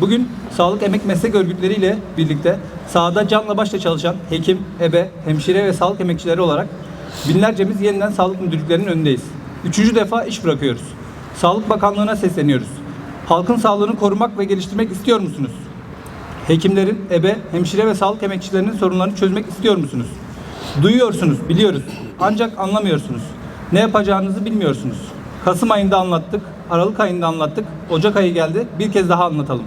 Bugün sağlık emek meslek örgütleriyle birlikte sahada canla başla çalışan hekim, ebe, hemşire ve sağlık emekçileri olarak binlercemiz yeniden sağlık müdürlüklerinin önündeyiz. Üçüncü defa iş bırakıyoruz. Sağlık Bakanlığı'na sesleniyoruz. Halkın sağlığını korumak ve geliştirmek istiyor musunuz? Hekimlerin, ebe, hemşire ve sağlık emekçilerinin sorunlarını çözmek istiyor musunuz? Duyuyorsunuz, biliyoruz. Ancak anlamıyorsunuz. Ne yapacağınızı bilmiyorsunuz. Kasım ayında anlattık, Aralık ayında anlattık, Ocak ayı geldi. Bir kez daha anlatalım.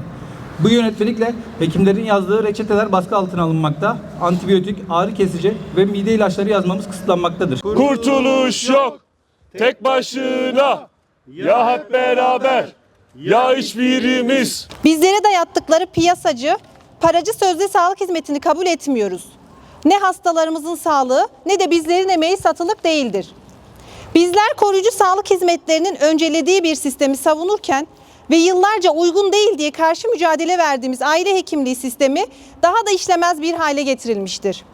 Bu yönetmelikle hekimlerin yazdığı reçeteler baskı altına alınmakta, antibiyotik, ağrı kesici ve mide ilaçları yazmamız kısıtlanmaktadır. Kurtuluş yok. Tek başına. Ya hep beraber. Ya hiçbirimiz. Bizlere dayattıkları piyasacı, paracı sözde sağlık hizmetini kabul etmiyoruz. Ne hastalarımızın sağlığı ne de bizlerin emeği satılık değildir. Bizler koruyucu sağlık hizmetlerinin öncelediği bir sistemi savunurken ve yıllarca uygun değil diye karşı mücadele verdiğimiz aile hekimliği sistemi daha da işlemez bir hale getirilmiştir.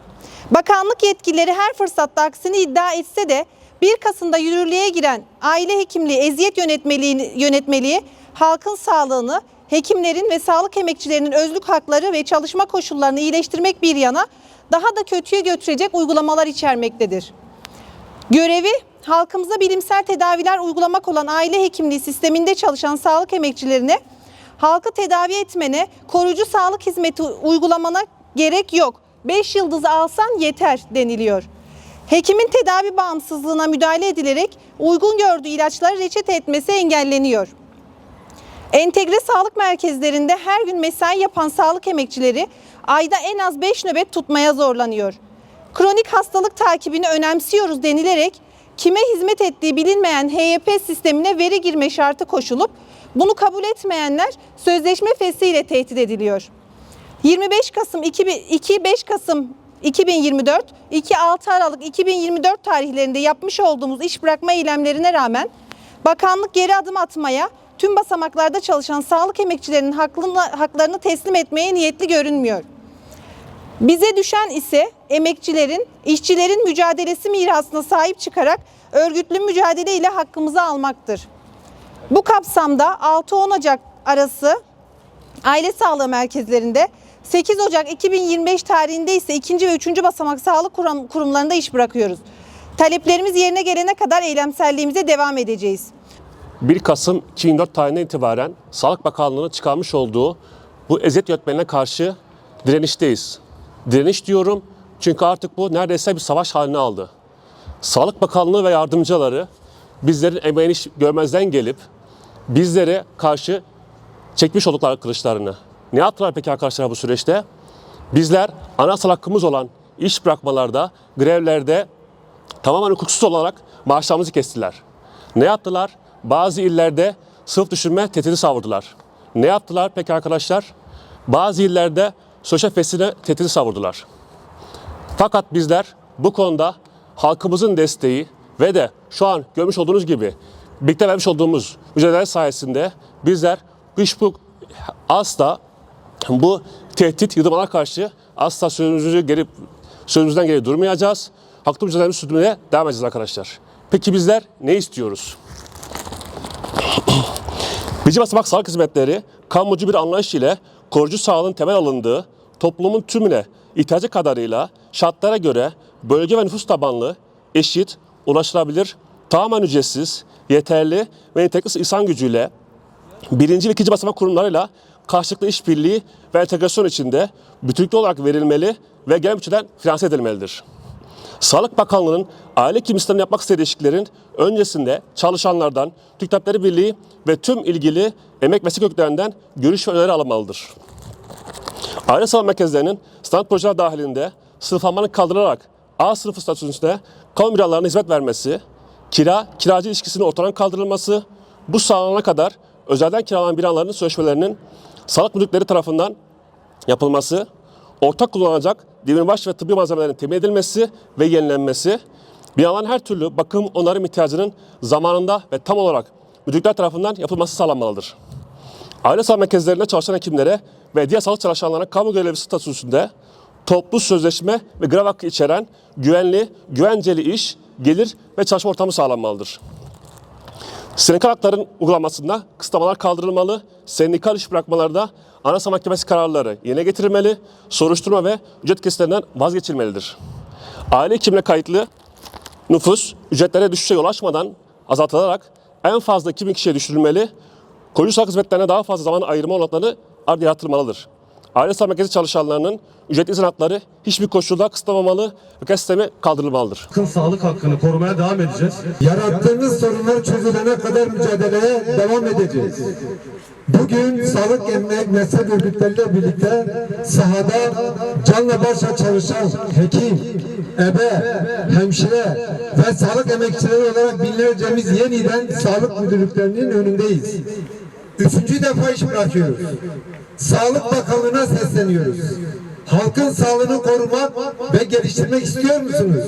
Bakanlık yetkilileri her fırsatta aksini iddia etse de 1 Kasım'da yürürlüğe giren aile hekimliği eziyet yönetmeliği, yönetmeliği halkın sağlığını, hekimlerin ve sağlık emekçilerinin özlük hakları ve çalışma koşullarını iyileştirmek bir yana daha da kötüye götürecek uygulamalar içermektedir. Görevi halkımıza bilimsel tedaviler uygulamak olan aile hekimliği sisteminde çalışan sağlık emekçilerine halkı tedavi etmene, koruyucu sağlık hizmeti uygulamana gerek yok. 5 yıldız alsan yeter deniliyor. Hekimin tedavi bağımsızlığına müdahale edilerek uygun gördüğü ilaçları reçete etmesi engelleniyor. Entegre sağlık merkezlerinde her gün mesai yapan sağlık emekçileri ayda en az 5 nöbet tutmaya zorlanıyor. Kronik hastalık takibini önemsiyoruz denilerek kime hizmet ettiği bilinmeyen HYP sistemine veri girme şartı koşulup bunu kabul etmeyenler sözleşme fesliyle tehdit ediliyor. 25 Kasım 2 5 Kasım 2024, 2-6 Aralık 2024 tarihlerinde yapmış olduğumuz iş bırakma eylemlerine rağmen bakanlık geri adım atmaya, tüm basamaklarda çalışan sağlık emekçilerinin haklarını teslim etmeye niyetli görünmüyor. Bize düşen ise emekçilerin, işçilerin mücadelesi mirasına sahip çıkarak örgütlü mücadele ile hakkımızı almaktır. Bu kapsamda 6-10 Ocak arası aile sağlığı merkezlerinde 8 Ocak 2025 tarihinde ise ikinci ve üçüncü basamak sağlık kurum- kurumlarında iş bırakıyoruz. Taleplerimiz yerine gelene kadar eylemselliğimize devam edeceğiz. 1 Kasım 2004 tarihinden itibaren Sağlık Bakanlığı'nın çıkarmış olduğu bu eziyet yönetmenine karşı direnişteyiz. Direniş diyorum çünkü artık bu neredeyse bir savaş haline aldı. Sağlık Bakanlığı ve yardımcıları bizlerin emeğini görmezden gelip bizlere karşı çekmiş oldukları kılıçlarını. Ne yaptılar peki arkadaşlar bu süreçte? Bizler anasal hakkımız olan iş bırakmalarda, grevlerde tamamen hukuksuz olarak maaşlarımızı kestiler. Ne yaptılar? Bazı illerde sınıf düşürme tehdidi savurdular. Ne yaptılar peki arkadaşlar? Bazı illerde sosyal fesine tehdidi savurdular. Fakat bizler bu konuda halkımızın desteği ve de şu an görmüş olduğunuz gibi birlikte vermiş olduğumuz mücadele sayesinde bizler iş bu asla bu tehdit yıldırmana karşı asla sözümüzü geri, sözümüzden geri durmayacağız. Haklı mücadelemizi sürdürmeye devam edeceğiz arkadaşlar. Peki bizler ne istiyoruz? Birinci basamak sağlık hizmetleri kamucu bir anlayış ile koruyucu sağlığın temel alındığı toplumun tümüne ihtiyacı kadarıyla şartlara göre bölge ve nüfus tabanlı, eşit, ulaşılabilir, tamamen ücretsiz, yeterli ve nitelikli insan gücüyle birinci ve ikinci basamak kurumlarıyla karşılıklı işbirliği ve entegrasyon içinde bütünlüklü olarak verilmeli ve gelen bütçeden finanse edilmelidir. Sağlık Bakanlığı'nın aile kimliklerini yapmak istediği değişikliklerin öncesinde çalışanlardan, Türk Tabipleri Birliği ve tüm ilgili emek meslek örgütlerinden görüş ve öneri alınmalıdır. Aile sağlık merkezlerinin standart projeler dahilinde sınıflamanın kaldırılarak A sınıfı statüsünde kamu binalarına hizmet vermesi, kira, kiracı ilişkisinin ortadan kaldırılması, bu sağlanana kadar özelden kiralanan binaların sözleşmelerinin sağlık müdürlükleri tarafından yapılması, ortak kullanılacak demirbaş ve tıbbi malzemelerin temin edilmesi ve yenilenmesi, binaların her türlü bakım onarım ihtiyacının zamanında ve tam olarak müdürlükler tarafından yapılması sağlanmalıdır. Aile sağlık merkezlerinde çalışan hekimlere ve diğer sağlık çalışanlarına kamu görevlisi statüsünde toplu sözleşme ve grev hakkı içeren güvenli, güvenceli iş gelir ve çalışma ortamı sağlanmalıdır. Sendikal hakların uygulamasında kısıtlamalar kaldırılmalı, sendikal iş bırakmalarda Anayasa Mahkemesi kararları yerine getirilmeli, soruşturma ve ücret kesilerinden vazgeçilmelidir. Aile hekimine kayıtlı nüfus ücretlere düşüşe yol açmadan azaltılarak en fazla 2000 kişiye düşürülmeli, koruyucu sağlık hizmetlerine daha fazla zaman ayırma olanakları ard yaratılmalıdır. Aile sağlık merkezi çalışanlarının ücretli izin hakları hiçbir koşulda kısıtlamamalı ve sistemi kaldırılmalıdır. halkın sağlık hakkını korumaya devam edeceğiz. Yarattığımız sorunlar çözülene kadar mücadeleye devam edeceğiz. Bugün sağlık emek meslek örgütleriyle birlikte sahada canla başla çalışan hekim, ebe, hemşire ve sağlık emekçileri olarak binlercemiz yeniden sağlık müdürlüklerinin önündeyiz. Üçüncü defa iş bırakıyoruz. Sağlık Bakanlığı'na sesleniyoruz. Halkın sağlığını korumak ve geliştirmek istiyor musunuz?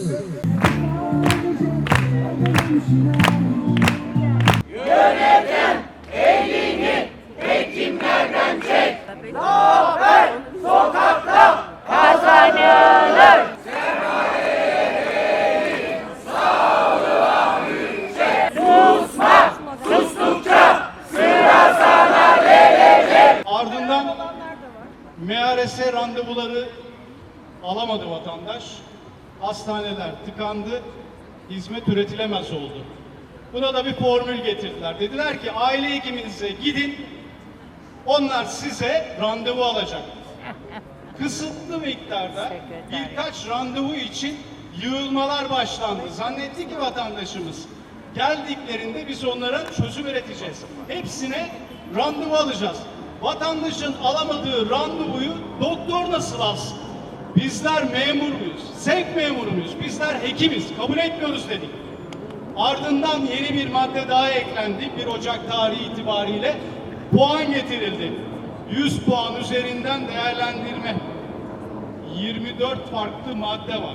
Randevuları alamadı vatandaş. Hastaneler tıkandı. Hizmet üretilemez oldu. Buna da bir formül getirdiler. Dediler ki aile hekiminize gidin. Onlar size randevu alacak. Kısıtlı miktarda birkaç randevu için yığılmalar başlandı. Zannetti ki vatandaşımız geldiklerinde biz onlara çözüm üreteceğiz. Hepsine randevu alacağız. Vatandaşın alamadığı randevuyu doktor nasıl alsın? Bizler memur muyuz? Sevk memuru muyuz? Bizler hekimiz. Kabul etmiyoruz dedik. Ardından yeni bir madde daha eklendi. 1 Ocak tarihi itibariyle puan getirildi. 100 puan üzerinden değerlendirme. 24 farklı madde var.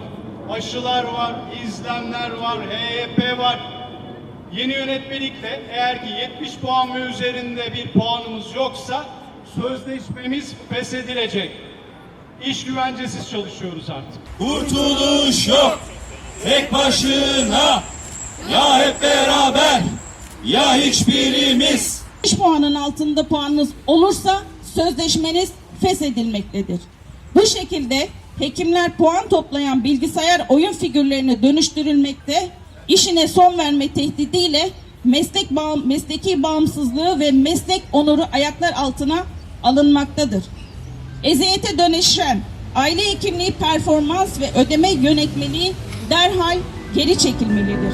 Aşılar var, izlemler var, HYP var. Yeni yönetmelikle eğer ki 70 puan ve üzerinde bir puanımız yoksa sözleşmemiz feshedilecek. İş güvencesiz çalışıyoruz artık. Kurtuluş yok tek başına ya hep beraber ya hiçbirimiz. 5 puanın altında puanınız olursa sözleşmeniz feshedilmektedir. Bu şekilde hekimler puan toplayan bilgisayar oyun figürlerine dönüştürülmekte, işine son verme tehdidiyle meslek bağ, mesleki bağımsızlığı ve meslek onuru ayaklar altına alınmaktadır. Eziyete dönüşen aile hekimliği performans ve ödeme yönetmeliği derhal geri çekilmelidir.